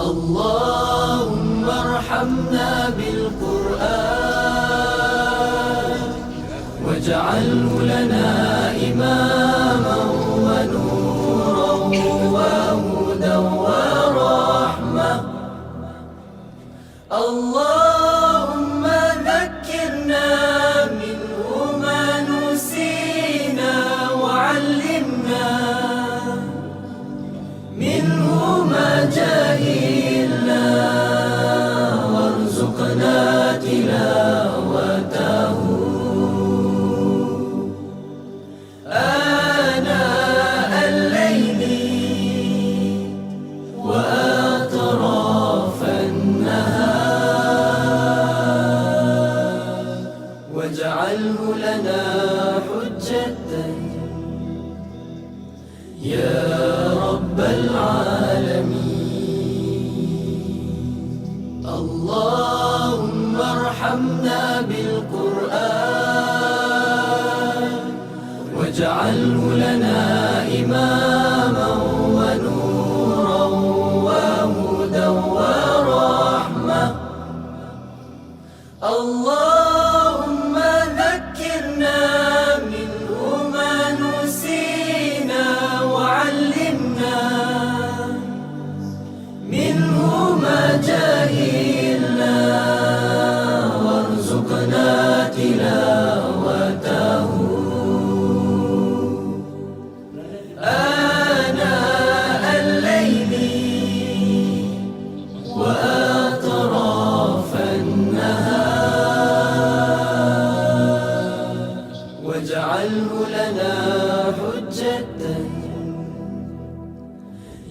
اللهم ارحمنا بالقرآن واجعله لنا العالمين. اللهم ارحمنا بالقرآن واجعله لنا إماما ونورا وهدى ورحمة. اللهم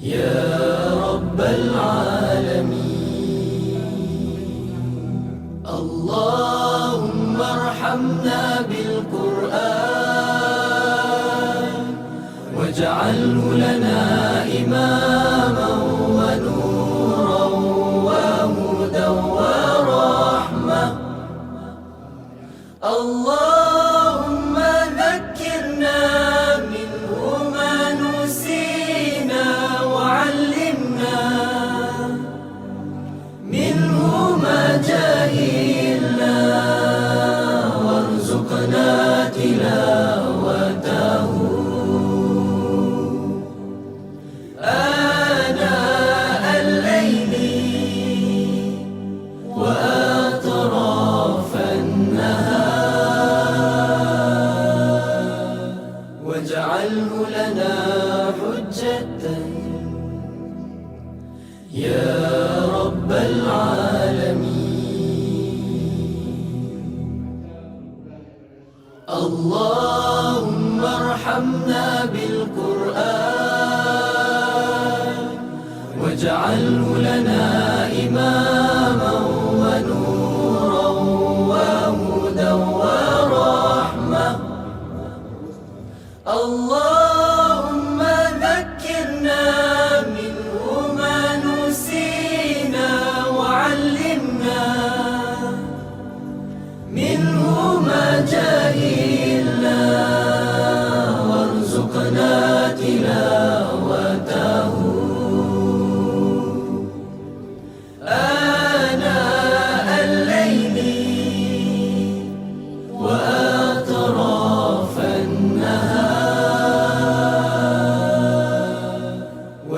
يا رب العالمين. تلاوته آناء الليل وأطراف النهار واجعله لنا حجة. يا Love.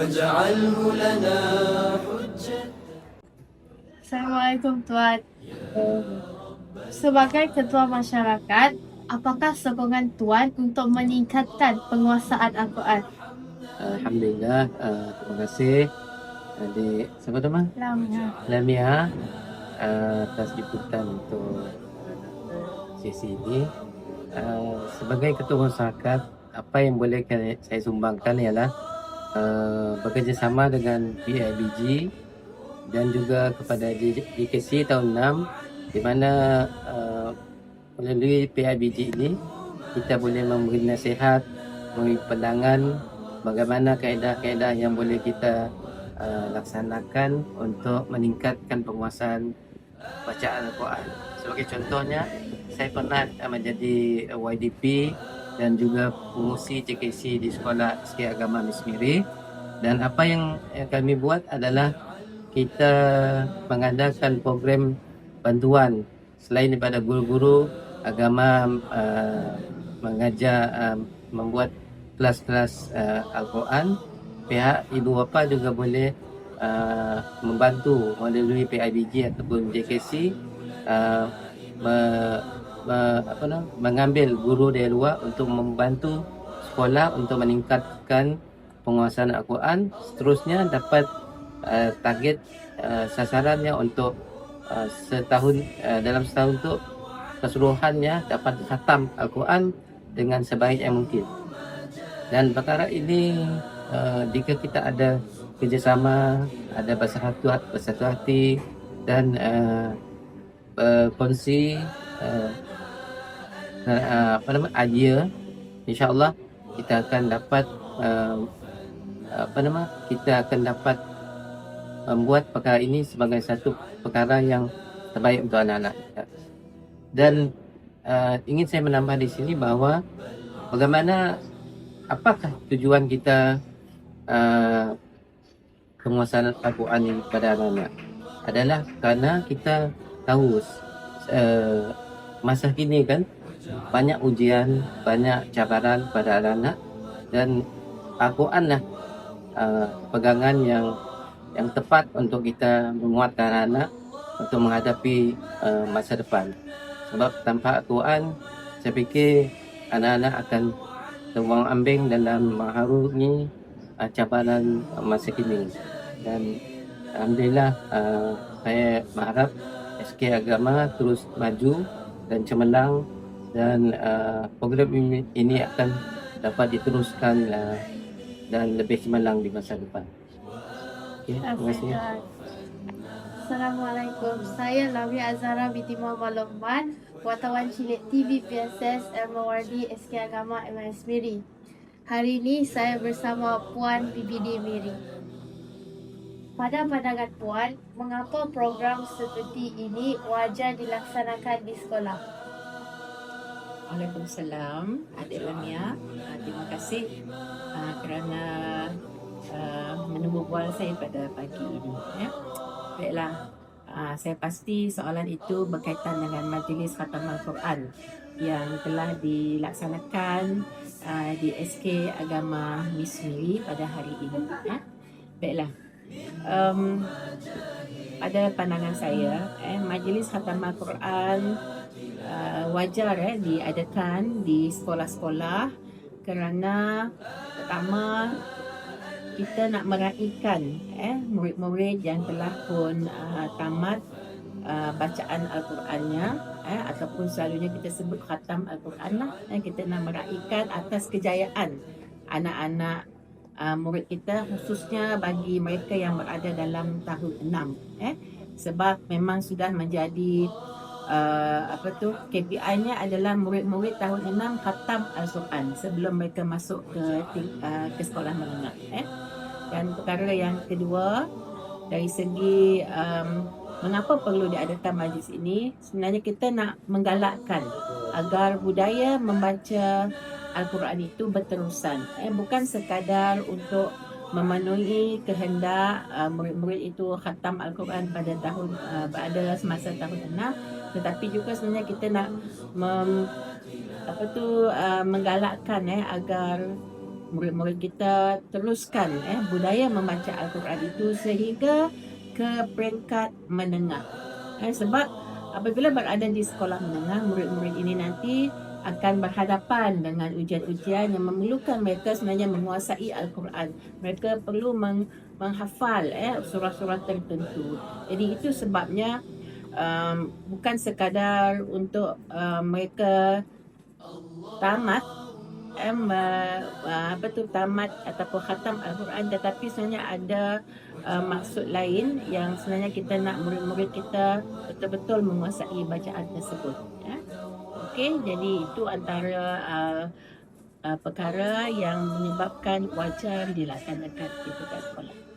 واجعله لنا حجة Assalamualaikum Tuan. Sebagai ketua masyarakat, apakah sokongan Tuan untuk meningkatkan penguasaan Al-Quran? Alhamdulillah, uh, terima kasih adik siapa nama? Lamia. Lamia uh, atas jemputan untuk sesi ini. Uh, sebagai ketua masyarakat, apa yang boleh ke- saya sumbangkan ialah uh, bekerjasama dengan PIBG dan juga kepada JKC tahun 6 di mana uh, melalui PIBG ini kita boleh memberi nasihat, memberi pandangan bagaimana kaedah-kaedah yang boleh kita uh, laksanakan untuk meningkatkan penguasaan bacaan Al-Quran. Sebagai contohnya, saya pernah menjadi YDP dan juga pengusi JKC di Sekolah Sikit Agama Mismiri dan apa yang kami buat adalah kita mengadakan program bantuan selain daripada guru-guru agama uh, mengajar uh, membuat kelas-kelas uh, Al-Quran pihak ibu bapa juga boleh uh, membantu melalui PIBG ataupun JKC uh, me, apa nama, mengambil guru dari luar untuk membantu sekolah untuk meningkatkan penguasaan Al-Quran. Seterusnya dapat uh, target uh, sasarannya untuk uh, setahun uh, dalam setahun tu keseluruhannya dapat khatam Al-Quran dengan sebaik yang mungkin. Dan perkara ini uh, jika kita ada kerjasama ada bersatu bersatu hati dan uh, berkongsi uh, uh, apa nama? Idea insyaallah kita akan dapat uh, apa nama? Kita akan dapat membuat perkara ini sebagai satu perkara yang terbaik untuk anak-anak kita. Dan uh, ingin saya menambah di sini bahawa bagaimana apakah tujuan kita uh, penguasaan Al-Quran ini kepada anak-anak? Adalah kerana kita tahu uh, masa kini kan banyak ujian, banyak cabaran pada anak-anak dan Al-Quran lah uh, pegangan yang yang tepat untuk kita menguatkan anak untuk menghadapi uh, masa depan. Sebab tanpa Al-Quran, saya fikir anak-anak akan terbang ambing dalam mengharungi uh, cabaran uh, masa kini. Dan Alhamdulillah, uh, saya berharap SK Agama terus maju dan cemerlang dan uh, program ini, ini akan dapat diteruskan uh, dan lebih cemerlang di masa depan. Okay, terima kasih. Assalamualaikum. Saya Lamia Azhara binti Muhammad Lokman, wartawan cilik TV PSS Elmawardi SK Agama MIS Miri. Hari ini saya bersama Puan PBD Miri. Pada pandangan Puan, mengapa program seperti ini wajar dilaksanakan di sekolah? Waalaikumsalam Adik Lamia uh, Terima kasih uh, kerana uh, menunggu bual saya pada pagi ini ya. Baiklah uh, Saya pasti soalan itu berkaitan dengan Majlis Khatam Al-Quran yang telah dilaksanakan uh, di SK Agama Mismiri pada hari ini ya. Baiklah um, pada pandangan saya eh, Majlis Khatam Al-Quran uh, wajar eh diadakan di sekolah-sekolah kerana pertama kita nak meraihkan eh murid-murid yang telah pun uh, tamat uh, bacaan al-Qurannya eh ataupun selalunya kita sebut khatam al-Quran lah eh, kita nak meraihkan atas kejayaan anak-anak uh, murid kita khususnya bagi mereka yang berada dalam tahun 6 eh. Sebab memang sudah menjadi uh, apa tu KPI-nya adalah murid-murid tahun 6 khatam Al-Quran sebelum mereka masuk ke uh, ke sekolah menengah eh. Dan perkara yang kedua dari segi um, mengapa perlu diadakan majlis ini sebenarnya kita nak menggalakkan agar budaya membaca Al-Quran itu berterusan eh. Bukan sekadar untuk memenuhi kehendak uh, murid-murid itu khatam Al-Quran pada tahun uh, pada semasa tahun 6 tetapi juga sebenarnya kita nak mem, apa tu uh, menggalakkan eh agar murid-murid kita teruskan eh budaya membaca Al-Quran itu sehingga ke peringkat menengah eh, sebab apabila berada di sekolah menengah murid-murid ini nanti akan berhadapan dengan ujian-ujian yang memerlukan mereka sebenarnya menguasai Al-Quran. Mereka perlu meng, menghafal eh, surah-surah tertentu. Jadi itu sebabnya um, bukan sekadar untuk uh, mereka tamat eh, uh, apa tu tamat ataupun khatam Al-Quran tetapi sebenarnya ada uh, maksud lain yang sebenarnya kita nak murid-murid kita betul-betul menguasai bacaan tersebut. Ya. Okey, jadi itu antara uh, uh, perkara yang menyebabkan wajar dilaksanakan di sekolah.